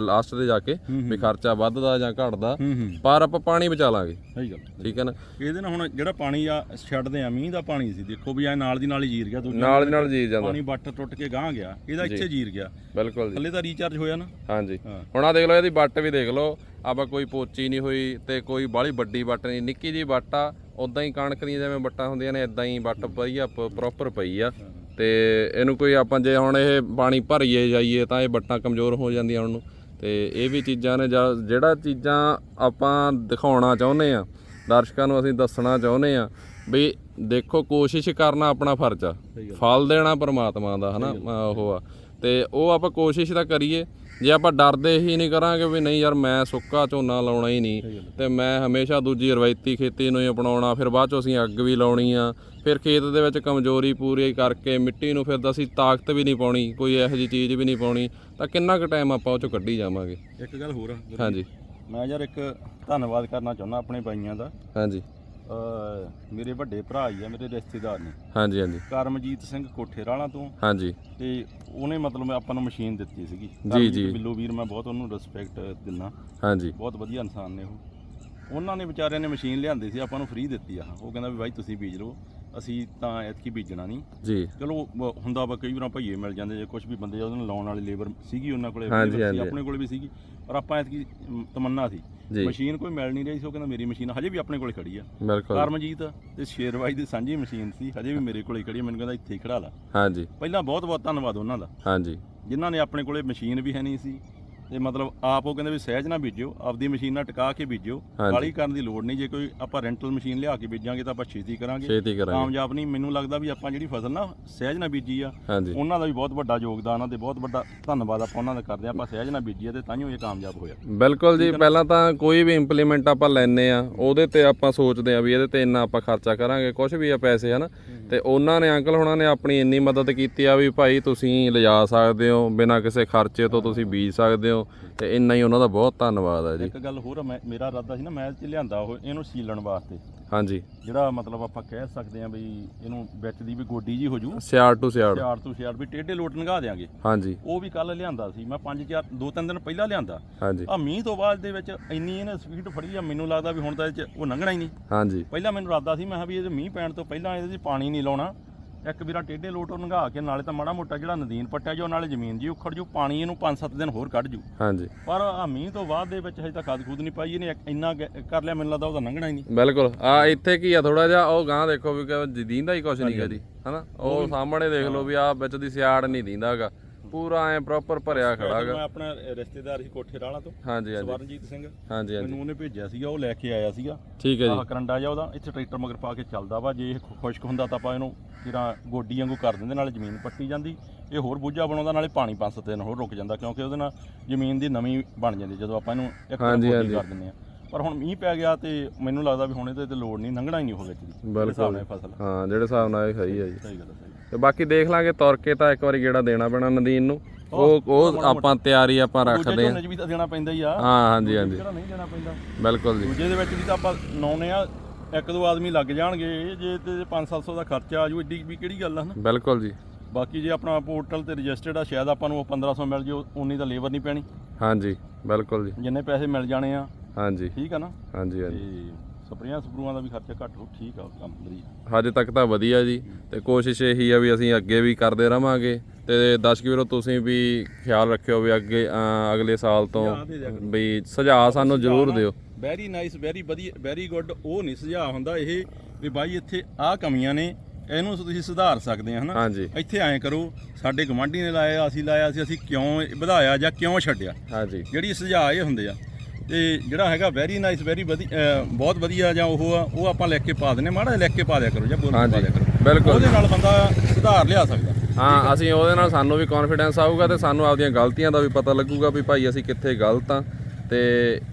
ਲਾਸਟ ਤੇ ਜਾ ਕੇ ਵੀ ਖਰਚਾ ਵੱਧਦਾ ਜਾਂ ਘਟਦਾ ਪਰ ਆਪਾਂ ਪਾਣੀ ਬਚਾ ਲਾਂਗੇ।
ਸਹੀ ਗੱਲ
ਠੀਕ ਹੈ ਨਾ?
ਇਹਦੇ ਨਾਲ ਹੁਣ ਜਿਹੜਾ ਪਾਣੀ ਆ ਛੱਡਦੇ ਆ ਮੀਂਹ ਦਾ ਪਾਣੀ ਸੀ ਦੇਖੋ ਵੀ ਐ ਨਾਲ ਦੀ ਨਾਲ ਹੀ ਜੀਰ ਗਿਆ ਦੂਜਾ
ਨਾਲ ਦੀ ਨਾਲ ਜੀ ਜਾਂਦਾ।
ਪਾਣੀ ਵੱਟ ਟੁੱਟ ਕੇ ਗਾਂ ਗਿਆ ਇਹਦਾ ਇੱਥੇ ਜੀਰ ਗਿਆ।
ਬਿਲਕੁਲ ਜੀ।
ਥੱਲੇ ਤਾਂ ਰੀਚਾਰਜ ਹੋਇਆ ਨਾ।
ਹਾਂਜੀ। ਹੁਣ ਆ ਦੇਖ ਲਓ ਇਹਦੀ ਵੱਟ ਵੀ ਦੇਖ ਲਓ। ਆਪਾਂ ਕੋਈ ਪੋਚੀ ਨਹੀਂ ਹੋਈ ਤੇ ਕੋਈ ਬਾਹਲੀ ਵੱਡੀ ਵੱਟ ਨਹੀਂ ਨਿੱਕੀ ਜੀ ਵੱਟ ਆ। ਉਦਾਂ ਹੀ ਕਣਕ ਦੀਆਂ ਜਿਵੇਂ ਵੱਟਾਂ ਹੁੰਦੀਆਂ ਨੇ ਇਦਾਂ ਹੀ ਵੱਟ ਪਈ ਆ ਪ੍ਰੋਪਰ ਪਈ ਆ। ਤੇ ਇਹਨੂੰ ਕੋਈ ਆਪਾਂ ਜੇ ਹੁਣ ਇਹ ਪਾਣੀ ਭਰੀਏ ਜਾਈਏ ਤਾਂ ਇਹ ਵੱਟਾਂ ਕਮਜ਼ੋਰ ਹੋ ਜਾਂਦੀਆਂ ਹੁਣ ਨੂੰ ਤੇ ਇਹ ਵੀ ਚੀਜ਼ਾਂ ਨੇ ਜਿਹੜਾ ਚੀਜ਼ਾਂ ਆਪਾਂ ਦਿਖਾਉਣਾ ਚਾਹੁੰਦੇ ਆ ਦਰਸ਼ਕਾਂ ਨੂੰ ਅਸੀਂ ਦੱਸਣਾ ਚਾਹੁੰਦੇ ਆ ਵੀ ਦੇਖੋ ਕੋਸ਼ਿਸ਼ ਕਰਨਾ ਆਪਣਾ ਫਰਜ਼ ਆ। ਫਲ ਦੇਣਾ ਪਰਮਾਤਮਾ ਦਾ ਹਨਾ ਉਹ ਆ। ਤੇ ਉਹ ਆਪਾਂ ਕੋਸ਼ਿਸ਼ ਤਾਂ ਕਰੀਏ ਜੇ ਆਪਾਂ ਡਰਦੇ ਹੀ ਨਹੀਂ ਕਰਾਂਗੇ ਵੀ ਨਹੀਂ ਯਾਰ ਮੈਂ ਸੁੱਕਾ ਝੋਨਾ ਲਾਉਣਾ ਹੀ ਨਹੀਂ ਤੇ ਮੈਂ ਹਮੇਸ਼ਾ ਦੂਜੀ ਰਵਾਇਤੀ ਖੇਤੀ ਨੂੰ ਹੀ ਅਪਣਾਉਣਾ ਫਿਰ ਬਾਅਦ ਚ ਅਸੀਂ ਅੱਗ ਵੀ ਲਾਉਣੀ ਆ ਫਿਰ ਖੇਤ ਦੇ ਵਿੱਚ ਕਮਜ਼ੋਰੀ ਪੂਰੀ ਕਰਕੇ ਮਿੱਟੀ ਨੂੰ ਫਿਰ ਅਸੀਂ ਤਾਕਤ ਵੀ ਨਹੀਂ ਪਾਉਣੀ ਕੋਈ ਇਹੋ ਜਿਹੀ ਚੀਜ਼ ਵੀ ਨਹੀਂ ਪਾਉਣੀ ਤਾਂ ਕਿੰਨਾ ਕੁ ਟਾਈਮ ਆਪਾਂ ਉਹ ਚੋਂ ਕੱਢੀ ਜਾਵਾਂਗੇ?
ਇੱਕ ਗੱਲ ਹੋਰ ਆ
ਹਾਂਜੀ।
ਮੈਂ ਯਾਰ ਇੱਕ ਧੰਨਵਾਦ ਕਰਨਾ ਚਾਹੁੰਦਾ ਆਪਣੇ ਬਾਈਆਂ ਦਾ।
ਹਾਂਜੀ।
ਮੇਰੇ ਵੱਡੇ ਭਰਾ ਹੀ ਆ ਮੇਰੇ ਰਿਸ਼ਤੇਦਾਰ ਨੇ।
ਹਾਂਜੀ ਹਾਂਜੀ।
ਕਰਮਜੀਤ ਸਿੰਘ ਕੋਠੇ ਰਾਲਾਂ ਤੋਂ।
ਹਾਂਜੀ।
ਤੇ ਉਹਨੇ ਮਤਲਬ ਆਪਾਂ ਨੂੰ ਮਸ਼ੀਨ ਦਿੱਤੀ ਸੀਗੀ।
ਜੀ।
ਕਰਮਜੀਤ ਬਿੱਲੂ ਵੀਰ ਮੈਂ ਬਹੁਤ ਉਹਨੂੰ ਰਿਸਪੈਕਟ ਦਿੰਦਾ
ਹਾਂਜੀ।
ਬਹੁਤ ਵਧੀਆ ਇਨਸਾਨ ਨੇ ਉਹ। ਉਹਨਾਂ ਨੇ ਵਿਚਾਰਿਆਂ ਨੇ ਮਸ਼ੀਨ ਲਿਆਂਦੀ ਸੀ ਆਪਾਂ ਨੂੰ ਫ੍ਰੀ ਦਿੱਤੀ ਆ। ਉਹ ਕਹਿੰਦਾ ਵੀ ਬਾਈ ਤੁਸੀਂ ਬੀਜ ਲਓ। ਅਸੀਂ ਤਾਂ ਐਤਕੀ ਬੀਜਣਾ ਨਹੀਂ।
ਜੀ।
ਚਲੋ ਹੁੰਦਾ ਵਾ ਕਈ ਵਾਰ ਭਈਏ ਮਿਲ ਜਾਂਦੇ ਜੇ ਕੁਝ ਵੀ ਬੰਦੇ ਉਹਨੂੰ ਲਾਉਣ ਵਾਲੀ ਲੇਬਰ ਸੀਗੀ ਉਹਨਾਂ ਕੋਲੇ
ਹਾਂਜੀ,
labor ਸੀ,
ਹਾਂਜੀ।
ਆਪਣੇ ਕੋਲੇ ਵੀ ਸੀਗੀ ਪਰ ਆਪਾਂ ਐਤਕੀ ਅਮ, ਤਮੰਨਾ ਸੀ।
ਜੀ।
ਮਸ਼ੀਨ ਕੋਈ ਮਿਲ ਨਹੀਂ ਰਹੀ ਸੀ ਉਹ ਕਹਿੰਦਾ ਮੇਰੀ ਮਸ਼ੀਨ ਹਜੇ ਵੀ ਆਪਣੇ ਕੋਲੇ ਖੜੀ ਆ।
ਬਿਲਕੁਲ।
ਕਰਮਜੀਤ ਤੇ ਸ਼ੇਰਵਾਈ ਦੀ ਸਾਂਝੀ ਮਸ਼ੀਨ ਸੀ ਹਜੇ ਵੀ ਮੇਰੇ ਕੋਲੇ ਖੜੀ ਆ ਮੈਨੂੰ ਕਹਿੰਦਾ ਇੱਥੇ ਹੀ ਖੜਾ ਲਾ।
ਹਾਂਜੀ।
ਪਹਿਲਾਂ ਬਹੁਤ ਬਹੁਤ ਧੰਨਵਾਦ ਉਹਨਾਂ ਦਾ।
ਹਾਂਜੀ।
ਜਿਨ੍ਹਾਂ ਨੇ ਆਪਣੇ ਕੋਲੇ ਮਸ਼ੀਨ ਵੀ ਹੈ ਨਹੀਂ ਸੀ ਤੇ ਮਤਲਬ ਆਪ ਉਹ ਕਹਿੰਦੇ ਵੀ ਸਹਿਜ ਨਾ ਬੀਜਿਓ ਆਪਦੀ ਮਸ਼ੀਨ ਨਾਲ ਟਿਕਾ ਕੇ ਬੀਜਿਓ।
ਹਾਂਜੀ।
ਕਾਲੀ ਕਰਨ ਦੀ ਲੋੜ ਨਹੀਂ ਜੇ ਕੋਈ ਆਪਾਂ ਰੈਂਟਲ ਮਸ਼ੀਨ ਲਿਆ ਕੇ ਬੀਜਾਂਗੇ ਤਾਂ ਆਪਾਂ ਛੇਤੀ ਕਰਾਂਗੇ।
ਛੇਤੀ ਕਰਾਂਗੇ।
ਕਾਮਯਾਬ ਨਹੀਂ ਮੈਨੂੰ ਲੱਗਦਾ ਵੀ ਆਪਾਂ ਜਿਹੜੀ ਫਸਲ ਨਾ ਸਹਿਜ ਨਾ ਬੀਜੀ ਆ
ਹਾਂਜੀ।
ਉਹਨਾਂ ਦਾ ਵੀ ਬਹੁਤ ਵੱਡਾ ਯੋਗਦਾਨ ਆ ਤੇ ਬਹੁਤ ਵੱਡਾ ਧੰਨਵਾਦ ਆਪਾਂ ਉਹਨਾਂ ਦਾ ਕਰਦੇ ਆ ਆਪਾਂ ਸਹਿਜ ਨਾ ਬੀਜੀ ਆ ਤੇ ਤਾਂ ਹੀ ਇਹ ਕਾਮਯਾਬ ਹੋਇਆ।
ਬਿਲਕੁਲ ਜੀ ਪਹਿਲਾਂ ਤਾਂ ਕੋਈ ਵੀ ਇੰਪਲੀਮੈਂਟ ਆਪਾਂ ਲੈਨੇ ਆ ਉਹਦੇ ਤੇ ਆਪਾਂ ਸੋਚਦੇ ਆ ਵੀ ਇਹਦੇ ਤੇ ਇੰਨਾ ਆਪਾਂ ਖਰਚਾ ਕਰਾਂਗੇ ਕੁਝ ਵੀ ਆ ਪੈਸੇ ਹਨਾ? ਤੇ ਉਹਨਾਂ ਨੇ ਅੰਕਲ ਹੁਣਾਂ ਨੇ ਆਪਣੀ ਇੰਨੀ ਮਦਦ ਕੀਤੀ ਆ ਵੀ ਭਾਈ ਤੁਸੀਂ ਲਿਜਾ ਸਕਦੇ ਹੋ ਬਿਨਾਂ ਕਿਸੇ ਖਰਚੇ ਤੋਂ ਤੁਸੀਂ ਬੀਜ ਸਕਦੇ ਹੋ। ਤੇ ਇੰਨਾ ਹੀ ਉਹਨਾਂ ਦਾ ਬਹੁਤ ਧੰਨਵਾਦ ਆ ਜੀ।
ਇੱਕ ਗੱਲ ਹੋਰ ਆ, ਮੈਂ ਮੇਰਾ ਇਰਾਦਾ ਸੀ ਨਾ ਮੈਂ ਚ ਲਿਆਂਦਾ ਉਹ ਇਹਨੂੰ ਸੀਲਣ ਵਾਸਤੇ।
ਹਾਂਜੀ।
ਜਿਹੜਾ ਮਤਲਬ ਆਪਾਂ ਕਹਿ ਸਕਦੇ ਆ ਵੀ ਇਹਨੂੰ ਵਿੱਚ ਦੀ ਵੀ ਗੋਡੀ ਜੀ ਹੋ ਜੂ।
ਸਿਆੜ ਟੂ ਸਿਆੜ।
ਸਿਆੜ ਤੋਂ ਸਿਆੜ ਵੀ ਟੇਢੇ ਲੋਟ ਨਗਾ ਦਿਆਂਗੇ।
ਹਾਂਜੀ।
ਉਹ ਵੀ ਕੱਲ ਲਿਆਂਦਾ ਸੀ ਮੈਂ 5 4 ਦੋ ਤਿੰਨ ਦਿਨ ਪਹਿਲਾਂ ਲਿਆਂਦਾ।
ਹਾਂਜੀ।
ਆ ਮੀਂਹ ਤੋਂ ਬਾਅਦ ਦੇ ਵਿੱਚ ਇੰਨੀ ਇਹਨੇ ਸਪੀਡ ਫੜੀ ਆ ਮੈਨੂੰ ਲੱਗਦਾ ਵੀ ਹੁਣ ਤਾਂ ਇਹ ਚ ਉਹ ਲੰਘਣਾ ਹੀ ਨਹੀਂ।
ਹਾਂਜੀ।
ਪਹਿਲਾਂ ਮੈਨੂੰ ਇਰਾਦਾ ਸੀ ਮੈਂ ਕਿਹਾ ਵੀ ਇਹਦੇ ਮੀਂਹ ਪੈਣ ਤੋਂ ਪਹਿਲਾਂ ਇਹਦੇ 'ਚ ਪਾਣੀ ਨਹੀਂ ਲਾਉਣਾ। ਇੱਕ ਵੀਰਾ ਟੇਢੇ ਲੋਟ ਉਹ ਨੰਗਾ ਕੇ ਨਾਲੇ ਤਾਂ ਮਾੜਾ ਮੋਟਾ ਜਿਹੜਾ ਨਦੀਨ ਪੱਟਿਆ ਜੋ ਨਾਲੇ ਜ਼ਮੀਨ ਜੀ ਉਖੜ ਜੂ ਪਾਣੀ ਇਹਨੂੰ 5-7 ਦਿਨ ਹੋਰ ਕੱਢ ਜੂ।
ਹਾਂਜੀ।
ਪਰ ਆ ਮੀਂਹ ਤੋਂ ਬਾਅਦ ਦੇ ਵਿੱਚ ਹਜੇ ਤੱਕ ਖਾਦ ਖੂਦ ਨਹੀਂ ਪਾਈ ਇਹਨੇ ਇੰਨਾ ਗ- ਕਰ ਲਿਆ ਮੈਨੂੰ ਲੱਗਦਾ ਉਹਦਾ ਲੰਘਣਾ ਹੀ ਨਹੀਂ।
ਬਿਲਕੁਲ। ਆ ਇੱਥੇ ਕੀ ਆ ਥੋੜਾ ਜਿਹਾ ਉਹ ਗਾਂ ਦੇਖੋ ਵੀ ਕਿ ਦੀਂਦਾ ਹੀ ਕੁਝ ਨਹੀਂਗਾ ਜੀ ਹਨਾ? ਉਹ ਸਾਹਮਣੇ ਦੇਖ ਲਓ ਵੀ ਆ ਵਿੱਚ ਦੀ ਸਿਆੜ ਨਹੀਂ ਦੀਂਦਾਗਾ ਪੂਰਾ ਐ ਪ੍ਰੋਪਰ ਭਰਿਆ ਖੜਾਗਾ।
ਮੈਂ ਆਪਣਾ ਰਿਸ਼ਤੇਦਾਰ ਸੀ ਕੋਠੇ ਰਾਲਾ ਤੋਂ
ਹਾਂਜੀ ਹਾਂਜੀ।
ਸਵਰਨਜੀਤ ਸਿੰਘ।
ਹਾਂਜੀ ਹਾਂਜੀ।
ਮੈਨੂੰ ਉਹਨੇ ਭੇਜਿਆ ਸੀਗਾ ਉਹ ਲੈ ਕੇ ਆਇਆ ਸੀਗਾ।
ਠੀਕ ਹੈ ਜੀ।
ਆਹ ਕਰੰਡਾ ਜਾ ਉਹਦਾ ਇੱਥੇ ਟਰੈਕਟਰ ਮਗਰ ਪਾ ਕੇ ਚੱਲਦਾ ਵਾ। ਜੇ ਇਹ ਖੁ- ਖੁਸ਼ਕ ਹੁੰਦਾ ਤਾਂ ਆਪਾਂ ਇਹਨੂੰ ਜਿਹੜਾ ਗੋਡੀ ਵਾਂਗੂ ਕਰ ਦਿੰਦੇ ਨਾਲੇ ਜ਼ਮੀਨ ਪੱਟੀ ਜਾਂਦੀ। ਇਹ ਹੋਰ ਬੁੱਝਾ ਬਣਾਉਂਦਾ ਨਾਲੇ ਪਾਣੀ ਪੰਜ ਸੱਤ ਦਿਨ ਹੋਰ ਰੁਕ ਜਾਂਦਾ ਕਿਉਂਕਿ ਉਹਦੇ ਨਾਲ ਜ਼ਮੀਨ ਦੀ ਨਮੀ ਬਣ ਜਾਂਦੀ ਜਦੋਂ ਆਪਾਂ ਇਹਨੂੰ ਇੱਕ
ਹਾਂਜੀ,
ਗੋਡੀ
ਹਾਂਜੀ।
ਕਰ ਦਿੰਦੇ ਆ ਪਰ ਹੁਣ ਮੀਂਹ ਪੈ ਗਿਆ ਤੇ ਮੈਨੂੰ ਲੱਗਦਾ ਵੀ ਹੁਣ ਇਹਦੇ ਤੇ ਲੋੜ ਨਹੀਂ ਲੰਘਣਾ ਹੀ ਨਹੀਂ ਉਹ ਵਿੱਚ ਦੀ ਜਿਹੜੇ ਹਿਸਾਬ ਨਾਲ ਇਹ ਫਸਲ
ਹਾਂ ਜਿਹੜੇ ਹਿਸਾਬ ਨਾਲ ਇਹ ਸਹੀ ਹੈ ਜੀ।
ਸਹੀ ਗੱਲ ਹੈ ਸਹੀ
ਤੇ ਬਾਕੀ ਦੇਖ ਲਾਂਗੇ ਤੁਰ ਕੇ ਤਾਂ ਇੱਕ ਵਾਰੀ ਗੇੜਾ ਦੇਣਾ ਪੈਣਾ ਨਦੀਨ ਨੂੰ। ਉਹ ਉਹ ਆਪਾਂ ਤਿਆਰੀ ਆਪਾਂ
ਦੂਜੇ
ਰੱਖਦੇ ਆ
ਝੋਨੇ 'ਚ ਵੀ ਤਾਂ ਦੇਣਾ ਪੈਂਦਾ ਹੀ ਆ।
ਹਾਂ ਹਾਂਜੀ ਹਾਂਜੀ।
ਜਿਹੜਾ ਨਹੀਂ ਦੇਣਾ ਪੈਂਦਾ।
ਬਿਲਕੁਲ ਜੀ।
ਦੂਜੇ ਦੇ ਵਿੱਚ ਵੀ ਤਾਂ ਆਪਾਂ ਲਾਉਨੇ ਆ ਇੱਕ ਦੋ ਆਦਮੀ ਲੱਗ ਜਾਣਗੇ ਜੇ ਤੇ 5-700 ਦਾ ਖਰਚਾ ਆ ਜੂ ਏਡੀ ਵੀ ਕਿਹੜੀ ਗੱਲ ਆ ਨਾ
ਬਿਲਕੁਲ ਜੀ।
ਬਾਕੀ ਜੇ ਆਪਣਾ ਪੋਰਟਲ ਤੇ ਰਜਿਸਟਰਡ ਆ ਸ਼ਾਇਦ ਆਪਾਂ ਨੂੰ ਉਹ 1500 ਮਿਲ ਜੇ ਉਨੀ ਤਾਂ ਲੇਬਰ ਨਹੀਂ ਪੈਣੀ।
ਹਾਂਜੀ ਬਿਲਕੁਲ ਜੀ।
ਜਿੰਨੇ ਪੈਸੇ ਮਿਲ ਜਾਣੇ ਆ
ਹਾਂਜੀ।
ਠੀਕ ਆ ਨਾ?
ਹਾਂਜੀ ਹਾਂਜੀ।
ਤੇ ਸਪਰੇਆਂ ਸਪਰੂਆਂ ਦਾ ਵੀ ਖਰਚਾ ਘੱਟ ਹੋ ਠੀਕ ਆ ਕੰਮ ਵਧੀਆ।
ਹਜੇ ਤੱਕ ਤਾਂ ਵਧੀਆ ਜੀ। ਤੇ ਕੋਸ਼ਿਸ਼ ਇਹੀ ਆ ਵੀ ਅਸੀਂ ਅੱਗੇ ਵੀ ਕਰਦੇ ਰਵਾਂਗੇ। ਤੇ ਦਰਸ਼ਕ ਵੀਰੋ ਤੁਸੀਂ ਵੀ ਖਿਆਲ ਰੱਖਿਓ ਵੀ ਅੱਗੇ ਅਗਲੇ ਸਾਲ ਤੋਂ ਵੀ ਸੁਝਾਅ ਸਾਨੂੰ ਜ਼ਰੂਰ ਦਿਓ।
ਵੈਰੀ ਨਾਈਸ ਵੈਰੀ ਵਧੀਆ ਵੈਰੀ ਗੁੱਡ ਉਹ ਨਹੀਂ ਸੁਝਾਅ ਹੁੰਦਾ ਇਹ ਵੀ ਬਾਈ ਇੱਥੇ ਆਹ ਕਮੀਆਂ ਨੇ ਇਹਨੂੰ ਤੁਸੀਂ ਸੁਧਾਰ ਸਕਦੇ ਆ ਹਨਾ?
ਹਾਂਜੀ।
ਇੱਥੇ ਐਂ ਕਰੋ ਸਾਡੇ ਗਵਾਂਢੀ ਨੇ ਲਾਇਆ ਅਸੀਂ ਲਾਇਆ ਸੀ ਅਸੀਂ ਕਿਉਂ ਇਹ ਵਧਾਇਆ ਜਾਂ ਕਿਉਂ ਛੱਡਿਆ?
ਹਾਂਜੀ।
ਜਿਹੜੀ ਸੁਝਾਅ ਇਹ ਹੁੰਦੇ ਆ ਤੇ ਜਿਹੜਾ ਹੈਗਾ ਵੈਰੀ ਨਾਈਸ ਵੈਰੀ ਵਧੀਆ ਬਹੁਤ ਵਧੀਆ ਜਾਂ ਉਹ ਆ ਉਹ ਆਪਾਂ ਲਿਖ ਕੇ ਪਾ ਦਿੰਨੇ ਮਾੜਾ ਲਿਖ ਕੇ ਪਾ ਦਿਆ ਕਰੋ ਜਾਂ ਬੋਲ ਪਾ ਦਿਆ ਕਰੋ।
ਬਿਲਕੁਲ।
ਉਹਦੇ ਨਾਲ ਬੰਦਾ ਸੁਧਾਰ ਲਿਆ ਸਕਦਾ।
ਹਾਂ ਅਸੀਂ ਉਹਦੇ ਨਾਲ ਸਾਨੂੰ ਵੀ ਕੌਨਫੀਡੈਂਸ ਆਊਗਾ ਤੇ ਸਾਨੂੰ ਆਪਦੀਆਂ ਗਲਤੀਆਂ ਦਾ ਵੀ ਪਤਾ ਲੱਗੂਗਾ ਵੀ ਭਾਈ ਅਸੀਂ ਕਿੱਥੇ ਗਲਤ ਆ ਤੇ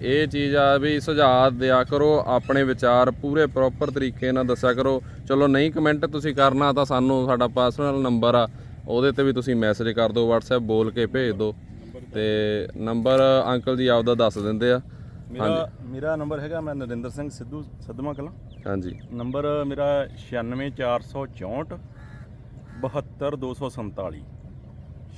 ਇਹ ਚੀਜ਼ ਆ ਵੀ ਸੁਝਾਅ ਦਿਆ ਕਰੋ ਆਪਣੇ ਵਿਚਾਰ ਪੂਰੇ ਪ੍ਰੋਪਰ ਤਰੀਕੇ ਨਾਲ ਦੱਸਿਆ ਕਰੋ। ਚਲੋ ਨਹੀਂ ਕਮੈਂਟ ਤੁਸੀਂ ਕਰਨਾ ਤਾਂ ਸਾਨੂੰ ਸਾਡਾ ਪਰਸਨਲ ਨੰਬਰ ਆ ਉਹਦੇ ਤੇ ਵੀ ਤੁਸੀਂ ਮੈਸੇਜ ਕਰ ਦਿਓ WhatsApp ਬੋਲ ਕੇ ਭੇਜ ਦਿਓ। ਤੇ ਨੰਬਰ ਅੰਕਲ ਜੀ ਆਪਦਾ ਦੱਸ ਦਿੰਦੇ ਆ।
ਮੇਰਾ ਮੇਰਾ ਨੰਬਰ ਹੈਗਾ ਮੈਂ ਨਰਿੰਦਰ ਸਿੰਘ ਸਿੱਧੂ ਸਦਮਾ ਕਲਾਂ।
ਹਾਂਜੀ।
ਨੰਬਰ ਮੇਰਾ 96464 72247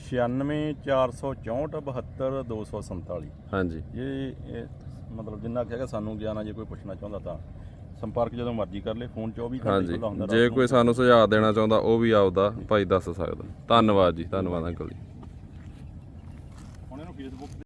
96464 72247
ਹਾਂਜੀ।
ਇਹ ਮਤਲਬ ਜਿੰਨਾ ਕੁ ਹੈਗਾ ਸਾਨੂੰ ਗਿਆਨ ਆ ਜੇ ਕੋਈ ਪੁੱਛਣਾ ਚਾਹੁੰਦਾ ਤਾਂ ਸੰਪਰਕ ਜਦੋਂ ਮਰਜ਼ੀ ਕਰ ਲੈ ਫੋਨ 24 ਘੰਟੇ
ਹਾਂਜੀ।
ਖੁੱਲ੍ਹਾ ਹੁੰਦਾ
ਜੇ। ਕੋਈ ਸਾਨੂੰ ਸੁਝਾਅ ਦੇਣਾ ਚਾਹੁੰਦਾ ਉਹ ਵੀ ਆਪਦਾ ਭਾਈ ਦੱਸ ਸਕਦਾ। ਧੰਨਵਾਦ ਜੀ ਧੰਨਵਾਦ ਅੰਕਲ ਜੀ।